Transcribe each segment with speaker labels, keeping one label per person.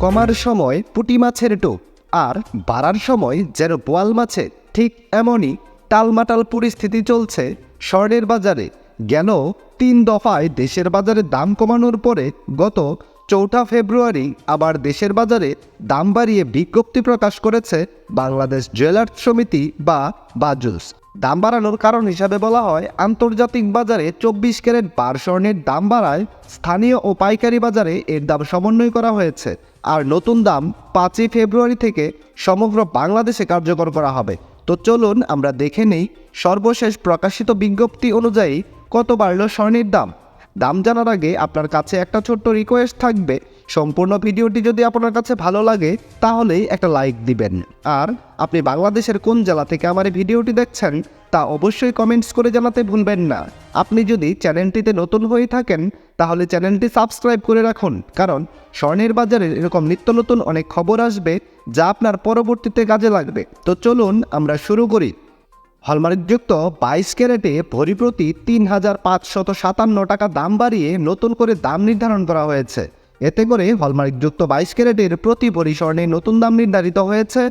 Speaker 1: কমার সময় পুঁটি মাছের টোপ আর বাড়ার সময় যেন বোয়াল মাছের ঠিক এমনই টালমাটাল পরিস্থিতি চলছে স্বর্ণের বাজারে। গেল তিন দফায় দেশের বাজারে দাম কমানোর পরে গত চৌঠা ফেব্রুয়ারি আবার দেশের বাজারে দাম বাড়িয়ে বিজ্ঞপ্তি প্রকাশ করেছে বাংলাদেশ জুয়েলার্স সমিতি বা বাজুস। দাম বাড়ানোর কারণ হিসাবে বলা হয়, আন্তর্জাতিক বাজারে চব্বিশ ক্যারেট বার স্বর্ণের দাম বাড়ায় স্থানীয় ও পাইকারি বাজারে এর দাম সমন্বয় করা হয়েছে। আর নতুন দাম পাঁচই ফেব্রুয়ারি থেকে সমগ্র বাংলাদেশে কার্যকর করা হবে। তো চলুন আমরা দেখে নেই সর্বশেষ প্রকাশিত বিজ্ঞপ্তি অনুযায়ী কত বাড়ল স্বর্ণের দাম। দাম জানার আগে আপনার কাছে একটা ছোট্ট রিকোয়েস্ট থাকবে। সম্পূর্ণ ভিডিওটি যদি আপনার কাছে ভালো লাগে, তাহলেই একটা লাইক দিবেন। আর আপনি বাংলাদেশের কোন জেলা থেকে আমার এই ভিডিওটি দেখছেন, তা অবশ্যই কমেন্টস করে জানাতে ভুলবেন না। আপনি যদি চ্যানেলটিতে নতুন হয়ে থাকেন, তাহলে চ্যানেলটি সাবস্ক্রাইব করে রাখুন, কারণ স্বর্ণের বাজারে এরকম নিত্য নতুন অনেক খবর আসবে, যা আপনার পরবর্তীতে কাজে লাগবে। তো চলুন আমরা শুরু করি। হলমার্কযুক্ত বাইশ ক্যারেটে ভরি প্রতি তিন হাজার পাঁচশত সাতান্ন টাকা দাম বাড়িয়ে নতুন করে দাম নির্ধারণ করা হয়েছে। এতে করে হলমার্কযুক্ত বাইশ ক্যারেটের প্রতি ভরি স্বর্ণে নতুন দাম নির্ধারিত হয়েছে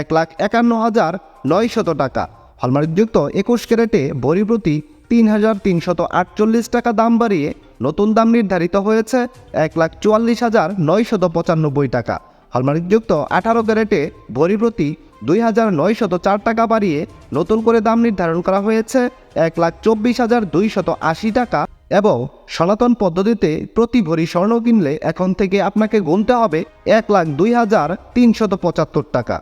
Speaker 1: এক লাখ একান্ন হাজার নয়শত টাকা। হলমার্কযুক্ত একুশ ক্যারেটে ভরি প্রতি তিন হাজার তিনশত আটচল্লিশ টাকা দাম বাড়িয়ে নতুন দাম নির্ধারিত হয়েছে এক লাখ চুয়াল্লিশ হাজার নয়শত পঁচানব্বই টাকা। হলমার্কযুক্ত আঠারো ক্যারেটে ভরি প্রতি দুই হাজার নয়শত চার টাকা বাড়িয়ে নতুন করে দাম নির্ধারণ করা হয়েছে এক লাখ চব্বিশ হাজার দুইশত আশি টাকা। এবং সনাতন পদ্ধতিতে প্রতি ভরি স্বর্ণ কিনলে এখন থেকে আপনাকে গুনতে হবে এক লাখ দুই হাজার তিনশত পঁচাত্তর টাকা।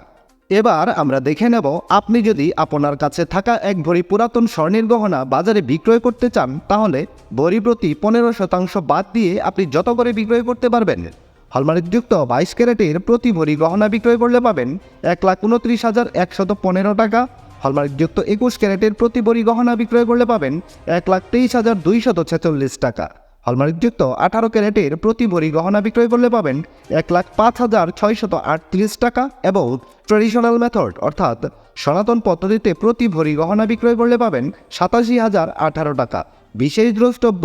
Speaker 1: এবার আমরা দেখে নেব, আপনি যদি আপনার কাছে থাকা এক ভরি পুরাতন স্বর্ণের গহনা বাজারে বিক্রয় করতে চান, তাহলে ভরি প্রতি পনেরো শতাংশ বাদ দিয়ে আপনি যত করে বিক্রয় করতে পারবেন। হলমার্কযুক্ত বাইশ ক্যারেটের প্রতি ভরি গহনা বিক্রয় করলে পাবেন এক লাখ উনত্রিশ হাজার একশত পনেরো টাকা হলমার্কযুক্ত একুশ ক্যারেটের প্রতি ভরি গহনা বিক্রয় করলে পাবেন এক লাখ তেইশ হাজার দুইশত ছেচল্লিশ টাকা। হলমার্কযুক্ত আঠারো ক্যারেটের প্রতি ভরি গহনা বিক্রয় করলে পাবেন এক লাখ পাঁচ হাজার ছয়শত আটত্রিশ টাকা এবং ট্রেডিশনাল মেথড অর্থাৎ সনাতন পদ্ধতিতে প্রতি ভরি গহনা বিক্রয় করলে পাবেন সাতাশি হাজার আঠারো টাকা। বিশেষ দ্রষ্টব্য